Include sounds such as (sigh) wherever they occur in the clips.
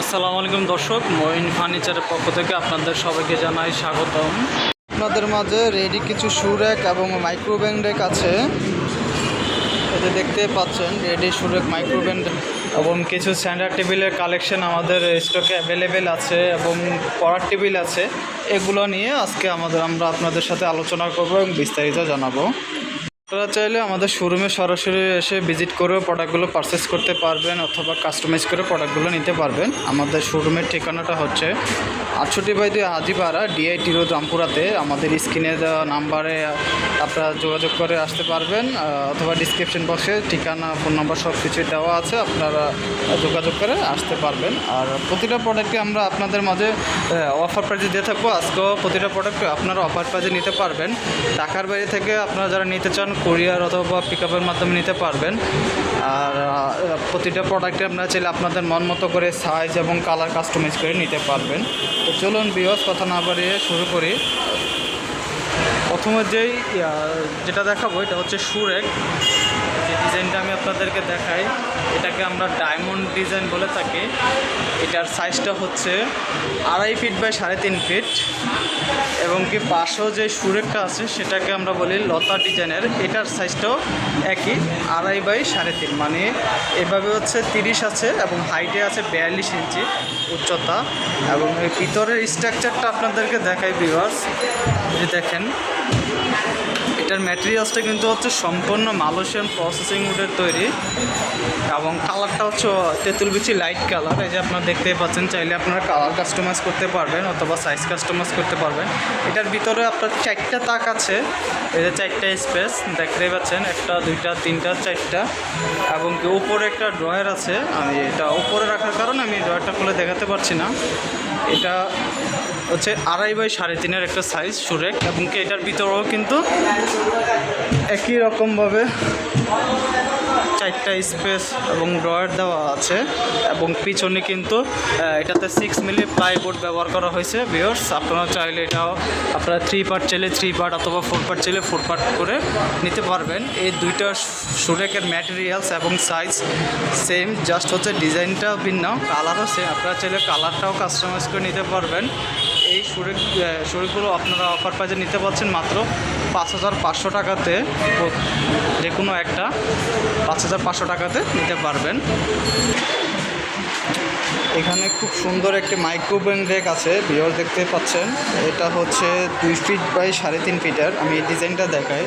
আসসালামু আলাইকুম দর্শক মঈন ফার্নিচারের পক্ষ থেকে আপনাদের সবাইকে জানাই স্বাগতম। আপনাদের মাঝে রেডি কিছু শু র্যাক এবং মাইক্রো ব্যান্ড র্যাক আছে এতে দেখতে পাচ্ছেন রেডি শু র্যাক মাইক্রো এবং কিছু স্ট্যান্ডার্ড টেবিলের কালেকশন আমাদের স্টকে অ্যাভেলেবেল আছে এবং পড়ার টেবিল আছে। এগুলো নিয়ে আজকে আমাদের আমরা আপনাদের সাথে আলোচনা করব এবং বিস্তারিত জানাব। আপনারা চাইলে আমাদের শোরুমে সরাসরি এসে ভিজিট করেও প্রোডাক্টগুলো পারচেস করতে পারবেন অথবা কাস্টমাইজ করে প্রোডাক্টগুলো নিতে পারবেন। আমাদের শোরুমের ঠিকানাটা হচ্ছে আটষট্টি বাই দুই হাজিপাড়া ডিআইটি রোড রামপুরাতে। আমাদের স্ক্রিনে দেওয়া নাম্বারে আপনারা যোগাযোগ করে আসতে পারবেন অথবা ডিসক্রিপশন বক্সে ঠিকানা ফোন নাম্বার সব কিছুই দেওয়া আছে, আপনারা যোগাযোগ করে আসতে পারবেন। আর প্রতিটা প্রোডাক্টকে আমরা আপনাদের মাঝে অফার প্রাইজে দিয়ে থাকব। আজকেও প্রতিটা প্রোডাক্ট আপনারা অফার প্রাইজে নিতে পারবেন। ঢাকার বাইরে থেকে আপনারা যারা নিতে চান কুরিয়ার অথবা পিক আপের মাধ্যমে নিতে পারবেন। আর প্রতিটা প্রোডাক্টে আপনারা চাইলে আপনাদের মন মতো করে সাইজ এবং কালার কাস্টমাইজ করে নিতে পারবেন। তো চলুন বিহস কথা না বাড়িয়ে শুরু করি। প্রথমে যেই যেটা দেখাবো, এটা হচ্ছে সুরেক। ডিজাইনটা আমি আপনাদেরকে দেখাই। এটাকে আমরা ডায়মন্ড ডিজাইন বলে থাকি। এটার সাইজটা হচ্ছে আড়াই ফিট বাই সাড়ে তিন ফিট এবং কি পাশেও যে সুরেকটা আছে, সেটাকে আমরা বলি লতা ডিজাইনের। এটার সাইজটাও একই, আড়াই বাই সাড়ে তিন। মানে এভাবে হচ্ছে তিরিশ আছে এবং হাইটে আছে বিয়াল্লিশ ইঞ্চি উচ্চতা। এবং ভিতরের স্ট্রাকচারটা আপনাদেরকে দেখাই ভিউয়ার্স যে দেখেন। এটার ম্যাটেরিয়ালসটা কিন্তু হচ্ছে সম্পূর্ণ মালয়েশিয়ান প্রসেসিং উডের তৈরি। এবং কালারটা হচ্ছে তেঁতুল বিচি লাইট কালার এই যে আপনারা দেখতেই পাচ্ছেন, চাইলে আপনারা কালার কাস্টমাইজ করতে পারবেন অথবা সাইজ কাস্টমাইজ করতে পারবেন। এটার ভিতরে আপনার চারটা তাক আছে, এই যে চারটা স্পেস দেখতেই পাচ্ছেন, একটা, দুইটা, তিনটা, চারটা। এবং উপরে একটা ড্রয়ার আছে, আমি এটা উপরে রাখার কারণে আমি ড্রয়ারটা খুলে দেখাতে পারছি না। এটা হচ্ছে আড়াই বাই সাড়ে তিনের একটা সাইজ সুরেক, এবং কি এটার ভিতরেও কিন্তু একই রকমভাবে চারটা স্পেস এবং ড্রয়ার দেওয়া আছে, এবং পিছনে কিন্তু এটাতে সিক্স মিলি প্লাইবোর্ড ব্যবহার করা হয়েছে বিয়ার্স আপনারা চাইলে এটাও আপনারা থ্রি পার্ট চাইলে থ্রি পার্ট অথবা ফোর পার্ট চাইলে ফোর পার্ট করে নিতে পারবেন। এই দুইটা সুরেকের ম্যাটেরিয়ালস এবং সাইজ সেম জাস্ট হচ্ছে ডিজাইনটা ভিন্ন কালারও সেম আপনারা চাইলে কালারটাও কাস্টমাইজ করে নিতে পারবেন। সুরেক সুরেকগুলো আপনারা অফার প্রাইজে নিতে পারছেন মাত্র পাঁচ হাজার পাঁচশো টাকাতে যে কোনো একটা পাঁচ হাজার পাঁচশো টাকাতে নিতে পারবেন। এখানে খুব সুন্দর একটি মাইক্রোবেন রেক আছে বিয়র দেখতে পাচ্ছেন। এটা হচ্ছে দুই ফিট বাই সাড়ে তিন ফিটার আমি এই ডিজাইনটা দেখাই।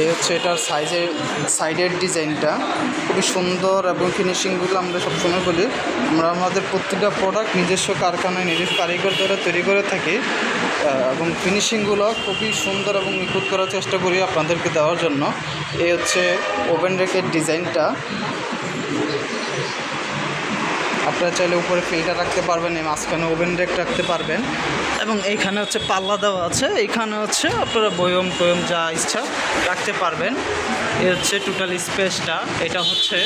এই হচ্ছে এটার সাইজের সাইডের ডিজাইনটা খুবই সুন্দর এবং ফিনিশিংগুলো আমরা সবসময় বলি। আমরা আমাদের প্রত্যেকটা প্রোডাক্ট নিজস্ব কারখানায়, নিজস্ব কারিগর দ্বারা তৈরি করে থাকি। এবং ফিনিশিংগুলো খুবই সুন্দর এবং নিখুঁত করার চেষ্টা করি আপনাদেরকে দেওয়ার জন্য। এই হচ্ছে ওভেন রেকের ডিজাইনটা আপনারা চাইলে উপরে ফিল্টার রাখতে পারবেন, এই মাঝখানে ওভেন রেক রাখতে পারবেন। এবং এইখানে হচ্ছে পাল্লা দেওয়া আছে, এইখানে হচ্ছে আপনারা বয়ম টয়ম যা ইচ্ছা রাখতে পারবেন। এ হচ্ছে টোটাল স্পেসটা এটা হচ্ছে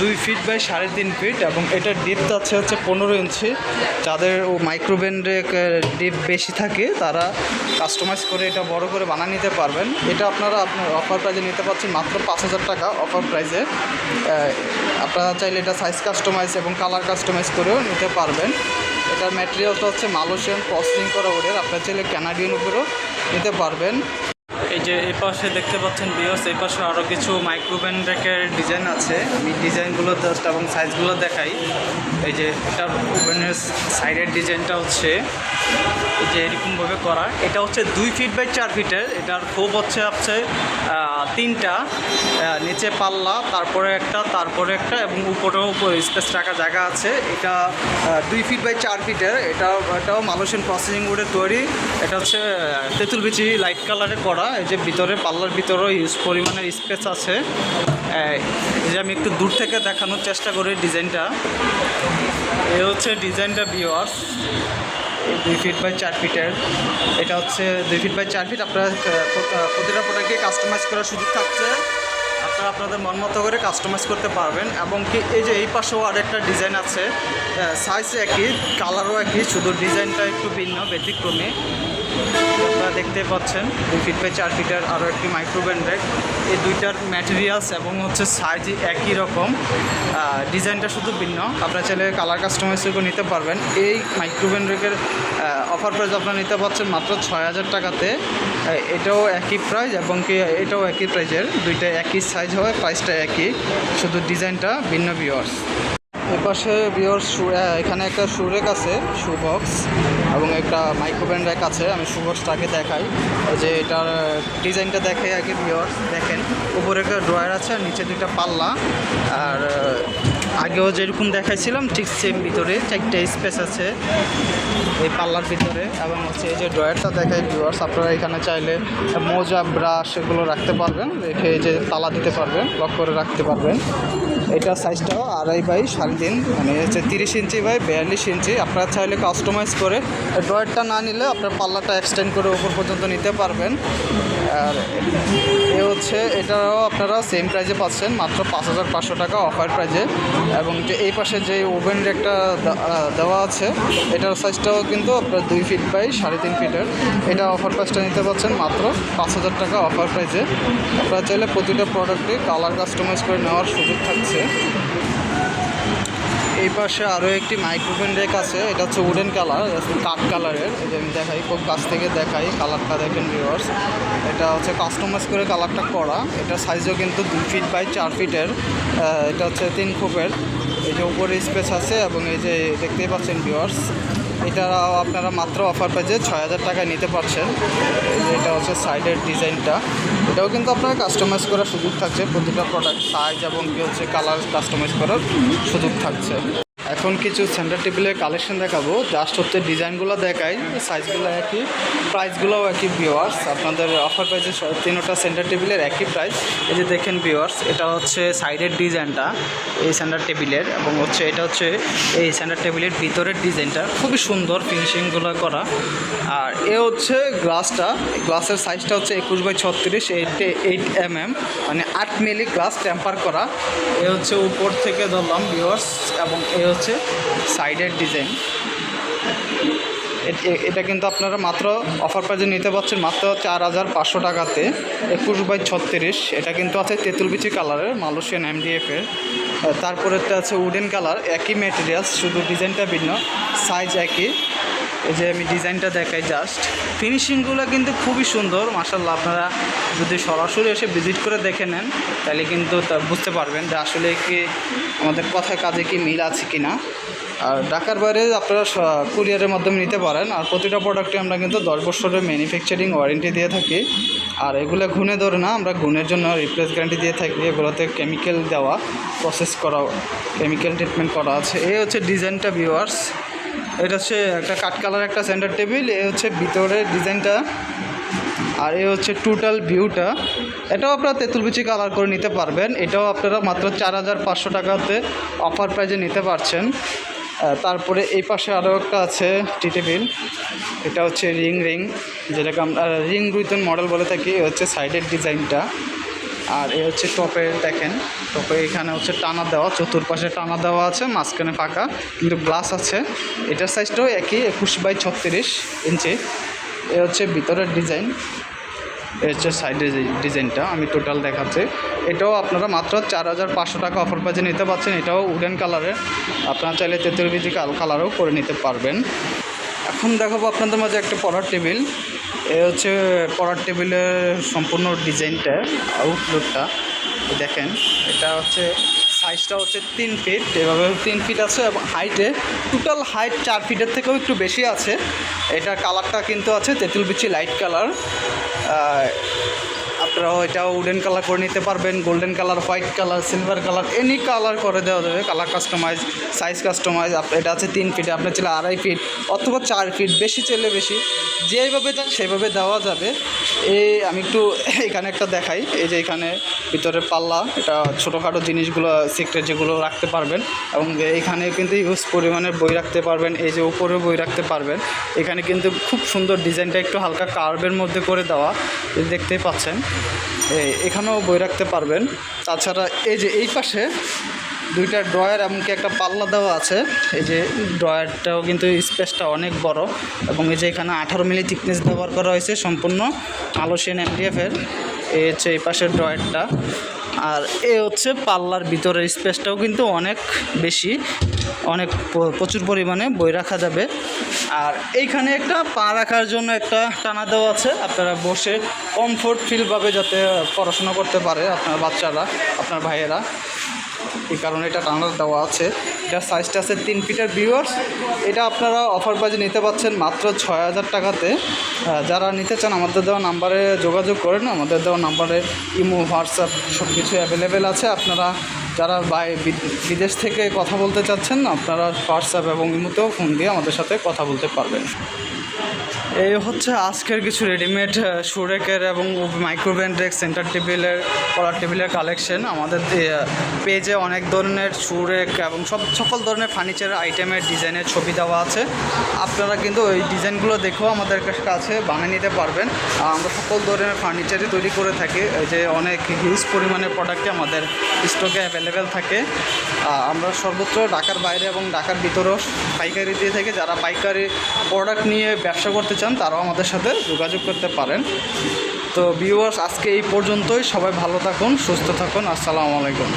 দুই ফিট বাই সাড়ে তিন ফিট এবং এটার ডিপথ আছে হচ্ছে পনেরো ইঞ্চি। যাদের ও মাইক্রোভেন রেক ডিপ বেশি থাকে, তারা কাস্টমাইজ করে এটা বড় করে বানিয়ে নিতে পারবেন। এটা আপনারা আপনার অফার প্রাইজে নিতে পারছেন মাত্র পাঁচ হাজার টাকা অফার প্রাইজে আপনারা চাইলে এটা সাইজ কাস্টমাইজ এবং কালার কাস্টমাইজ করেও নিতে পারবেন। এটার ম্যাটেরিয়ালটা হচ্ছে মালয়েশিয়ান প্রসেসিং করা ওদের আপনারা চাইলে ক্যানাডিয়ান উপরেও নিতে পারবেন। এই যে এই পাশে দেখতে পাচ্ছেন বিয়স এই পাশে আরও কিছু মাইক্রোব্যান র্যাকের ডিজাইন আছে। আমি ডিজাইনগুলো জাস্ট এবং সাইজগুলো দেখাই। এই যে এটা ওভেনের সাইডের ডিজাইনটা হচ্ছে, এই যে এরকমভাবে করা। এটা হচ্ছে দুই ফিট বাই চার ফিটের এটার খোপ হচ্ছে হচ্ছে তিনটা নিচে পাল্লা, তারপরে একটা তারপরে একটা এবং উপরেও স্পেস রাখা জায়গা আছে। এটা দুই ফিট বাই চার ফিটের এটা, এটাও মালয়েশিয়ান প্রসেসিং উডের তৈরি। এটা হচ্ছে তেঁতুল বিচি লাইট কালারে করা। এই যে ভিতরে পাল্লার ভিতরেও ইউজ পরিমাণের স্পেস আছে। যে আমি একটু দূর থেকে দেখানোর চেষ্টা করি ডিজাইনটা। এ হচ্ছে ডিজাইনটা ভিওয়ার্স দুই ফিট বাই চার ফিটের এটা হচ্ছে দুই ফিট বাই চার ফিট আপনারা প্রতিটা প্রোডাক্টকে কাস্টমাইজ করার সুযোগ থাকছে। আপনারা আপনাদের মন মতো করে কাস্টমাইজ করতে পারবেন। এবং কি এই যে এই পাশেও আরেকটা ডিজাইন আছে সাইজ একই কালারও একই, শুধু ডিজাইনটা একটু ভিন্ন, ব্যতিক্রমী। দেখতে পাচ্ছেন দুই ফিট বাই চার ফিটের আরও একটি মাইক্রোব্যান্ড র্যাক এই দুইটার ম্যাটেরিয়ালস এবং হচ্ছে সাইজ একই রকম। ডিজাইনটা শুধু ভিন্ন। আপনারা চাইলে কালার কাস্টমাইজ করে নিতে পারবেন। এই মাইক্রোব্যান্ড র্যাকের অফার প্রাইস আপনারা নিতে পারছেন মাত্র ছয় হাজার টাকাতে। এটাও একই প্রাইস এবং কি এটাও একই প্রাইজের দুইটা একই সাইজ হয় প্রাইসটা একই। শুধু ডিজাইনটা ভিন্ন ভিওয়ার্স বিওর বিয়র এখানে একটা শু রেক আছে শু বক্স এবং একটা মাইক্রোব্যান্ড র্যাক আছে। আমি শু বক্সটাকে দেখাই যে এটার ডিজাইনটা দেখে আগে বিয়র দেখেন। উপরে একটা ড্রয়ার আছে, আর নিচে দুটা পাল্লা। আর আগেও যেরকম দেখাইছিলাম, ঠিক সেম ভিতরে চারটে স্পেস আছে এই পাল্লার ভিতরে এবং হচ্ছে এই যে ড্রয়ারটা দেখাই ভিউয়ার্স আপনারা এখানে চাইলে মোজা ব্রাশ এগুলো রাখতে পারবেন, রেখে এই যে তালা দিতে পারবেন লক করে রাখতে পারবেন। এটা সাইজটাও আড়াই বাই সাড়ে তিন মানে হচ্ছে তিরিশ ইঞ্চি বাই বিয়াল্লিশ ইঞ্চি। আপনারা চাইলে কাস্টমাইজ করে ড্রয়ারটা না নিলে আপনার পাল্লাটা এক্সটেন্ড করে উপর পর্যন্ত নিতে পারবেন। আর এ হচ্ছে, এটাও আপনারা সেম প্রাইজে পাচ্ছেন, মাত্র পাঁচ হাজার পাঁচশো টাকা অফার প্রাইজে এবং যে এই পাশে যে ওভেন একটা দেওয়া আছে, এটার সাইজটাও কিন্তু আপনার দুই ফিট বাই সাড়ে তিন ফিটের এটা অফার প্রাইসটা নিতে পারছেন মাত্র পাঁচ হাজার টাকা অফার প্রাইজে আপনারা চাইলে প্রতিটা প্রোডাক্টে কালার কাস্টমাইজ করে নেওয়ার সুযোগ থাকছে। এই পাশে আরও একটি মাইক্রোফোন রেক আছে, এটা হচ্ছে উডেন কালার কাঠ কালারের এই যে আমি দেখাই, খুব কাছ থেকে দেখাই কালারটা দেখেন ভিউয়ার্স এটা হচ্ছে কাস্টমাইজ করে কালারটা করা। এটা সাইজও কিন্তু দুই ফিট বাই চার ফিটের এটা হচ্ছে তিন ফুপের এই যে উপরে স্পেস আছে এবং এই যে দেখতেই পাচ্ছেন ভিউয়ার্স এটা আপনারা মাত্র অফার পেয়েছে ছয় হাজার টাকায় নিতে পারছেন। এটা হচ্ছে সাইডের ডিজাইনটা এটাও কিন্তু আপনার কাস্টমাইজ করার সুযোগ থাকছে। প্রতিটা প্রোডাক্ট সাইজ এবং কি হচ্ছে কালার কাস্টমাইজ করার সুযোগ থাকছে। এখন কিছু সেন্টার টেবিলের কালেকশন দেখাবো। জাস্ট হচ্ছে ডিজাইনগুলো দেখাই সাইজগুলো একই প্রাইসগুলোও একই ভিওয়ার্স আপনাদের অফার প্রাইসে তিনোটা সেন্টার টেবিলের একই প্রাইস এই যে দেখেন ভিওয়ার্স এটা হচ্ছে সাইডের ডিজাইনটা এই সেন্টার টেবিলের এবং হচ্ছে এটা হচ্ছে এই সেন্টার টেবিলের ভিতরের ডিজাইনটা খুবই সুন্দর ফিনিশিংগুলো করা। আর এ হচ্ছে গ্লাসটা গ্লাসের সাইজটা হচ্ছে একুশ বাই ছত্রিশ এইট এইট এম এম মানে আট মিলি গ্লাস টেম্পার করা। এ হচ্ছে উপর থেকে ধরলাম ভিওয়ার্স এবং এ হচ্ছে সাইডের ডিজাইন। এটা কিন্তু আপনারা মাত্র অফার প্রাইজে নিতে পারছেন মাত্র চার হাজার পাঁচশো টাকাতে। একুশ বাই ছত্রিশ, এটা কিন্তু আছে তেঁতুলবিচি কালারের মালয়েশিয়ান এমডিএফের তারপরেরটা আছে উডেন কালার একই মেটেরিয়ালস শুধু ডিজাইনটা ভিন্ন সাইজ একই। এই যে আমি ডিজাইনটা দেখাই জাস্ট ফিনিশিংগুলো কিন্তু খুবই সুন্দর মাসাল্লাহ আপনারা যদি সরাসরি এসে ভিজিট করে দেখে নেন, তাহলে কিন্তু বুঝতে পারবেন যে আসলে কি আমাদের কথায় কাজে কি মিল আছে কি না আর ঢাকার বাইরে আপনারা কুরিয়ারের মাধ্যমে নিতে পারেন। আর প্রতিটা প্রোডাক্টে আমরা কিন্তু দশ বছরের ম্যানুফ্যাকচারিং ওয়ারেন্টি দিয়ে থাকি। আর এগুলো ঘুনে ধরে না, আমরা ঘুণের জন্য রিপ্লেস গ্যারান্টি দিয়ে থাকি। এগুলোতে কেমিক্যাল দেওয়া প্রসেস করা কেমিক্যাল ট্রিটমেন্ট করা আছে। এই হচ্ছে ডিজাইনটা ভিউয়ার্স এটা হচ্ছে একটা কাট কালার একটা সেন্টার টেবিল এ হচ্ছে ভিতরের ডিজাইনটা, আর এ হচ্ছে টোটাল ভিউটা এটাও আপনারা তেঁতুলবিচি কালার করে নিতে পারবেন। এটাও আপনারা মাত্র চার হাজার পাঁচশো টাকাতে অফার প্রাইজে নিতে পারছেন। তারপরে এই পাশে আরও একটা আছে টি টেবিল এটা হচ্ছে রিং রিং যেটাকে আমরা রিং রুইতন মডেল বলে থাকি হচ্ছে সাইডের ডিজাইনটা আর এ হচ্ছে টপে দেখেন, টপে এখানে হচ্ছে টানা দেওয়া, চতুর্পাশে টানা দেওয়া আছে, মাঝখানে ফাঁকা, কিন্তু গ্লাস আছে। এটার সাইজটাও একই, একুশ বাই ছত্রিশ ইঞ্চি এ হচ্ছে ভিতরের ডিজাইন এ হচ্ছে সাইডের ডিজাইনটা আমি টোটাল দেখাচ্ছি। এটাও আপনারা মাত্র চার হাজার পাঁচশো টাকা অফার প্রাইজে নিতে পারছেন, এটাও উডেন কালারের আপনারা চাইলে তেঁতুল বিজি কাল কালারও করে নিতে পারবেন। এখন দেখাবো আপনাদের মাঝে একটা পড়ার টেবিল। এ হচ্ছে পড়ার টেবিলের সম্পূর্ণ ডিজাইনটা আউটলুকটা দেখেন, এটা হচ্ছে সাইজটা হচ্ছে তিন ফিট এভাবে তিন ফিট আছে, এবং হাইটে টোটাল হাইট চার ফিটের থেকেও একটু বেশি আছে। এটার কালারটা কিন্তু আছে তেঁতুল বিচি লাইট কালার আপনারা এটাও উডেন কালার করে নিতে পারবেন, golden colour, white colour, silver colour, any colour করে দেওয়া যাবে, কালার কাস্টমাইজ, সাইজ কাস্টমাইজ এটা আছে তিন ফিট, আপনার চাইলে আড়াই ফিট অথবা চার ফিট, বেশি চাইলে বেশি, যেভাবে চান সেভাবে দেওয়া যাবে। এই আমি একটু (laughs) এখানে একটা দেখাই, এই যে এখানে ভিতরে পাল্লা, এটা ছোটোখাটো জিনিসগুলো সিক্রেট যেগুলো রাখতে পারবেন, এবং এখানে কিন্তু ইউজ পরিমাণে বই রাখতে পারবেন, এই যে উপরে বই রাখতে পারবেন। এখানে কিন্তু খুব সুন্দর ডিজাইনটা একটু হালকা কার্ভের মধ্যে করে দেওয়া, দেখতেই পাচ্ছেন। এখানেও বই রাখতে পারবেন। তাছাড়া এই যে এই পাশে দুইটা ড্রয়ার এমনকি একটা পাল্লা দেওয়া আছে। এই যে ড্রয়ারটাও কিন্তু স্পেসটা অনেক বড় এবং এই যে এখানে আঠারো মিলি থিকনেস ব্যবহার করা হয়েছে সম্পূর্ণ আলোসিয়ান এমডিএফের এই হচ্ছে এই পাশের ড্রয়ারটা। আর এ হচ্ছে পাল্লার ভিতরের স্পেসটাও কিন্তু অনেক বেশি, অনেক প্রচুর পরিমাণে বই রাখা যাবে। আর এইখানে একটা পা রাখার জন্য একটা টানা দেওয়া আছে, আপনারা বসে কমফোর্ট ফিলভাবে যাতে পড়াশোনা করতে পারে আপনার বাচ্চারা, আপনার ভাইয়েরা। এই কারণে এটা টানা দেওয়া আছে। এটা সাইজটা আছে তিন ফিটের ভিউয়ার্স এটা আপনারা অফার প্রাইজে নিতে পাচ্ছেন মাত্র ছয় হাজার টাকাতে। যারা নিতে চান, আমাদের দেওয়া নাম্বারে যোগাযোগ করেন। আমাদের দেওয়া নাম্বারে ইমো, হোয়াটসঅ্যাপ সব কিছু অ্যাভেলেবেল আছে। আপনারা যারা বাই বিদেশ থেকে কথা বলতে চাচ্ছেন, আপনারা হোয়াটসঅ্যাপ এবং ইমোতেও ফোন দিয়ে আমাদের সাথে কথা বলতে পারবেন। এই হচ্ছে আজকের কিছু রেডিমেড সুরেকের এবং মাইক্রোব্যান্ড রেক সেন্টার টেবিলের কলার টেবিলের কালেকশন আমাদের পেজে অনেক ধরনের সুরেক এবং সব, সকল ধরনের ফার্নিচার আইটেমের ডিজাইনের ছবি দেওয়া আছে। আপনারা কিন্তু ওই ডিজাইনগুলো দেখেও আমাদের কাছে বানিয়ে নিতে পারবেন। আমরা সকল ধরনের ফার্নিচারই তৈরি করে থাকি। যে অনেক হিউজ পরিমাণের প্রোডাক্টই আমাদের স্টকে অ্যাভেলেবেল থাকে। আমরা সর্বত্র ঢাকার বাইরে এবং ঢাকার ভিতরেও পাইকারি দিয়ে থেকে। যারা পাইকারি প্রোডাক্ট নিয়ে ব্যবসা করতে চান, তারাও আমাদের সাথে যোগাযোগ করতে পারেন। তো ভিউয়ার্স আজকে এই পর্যন্তই। সবাই ভালো থাকুন, সুস্থ থাকুন। আসসালামু আলাইকুম।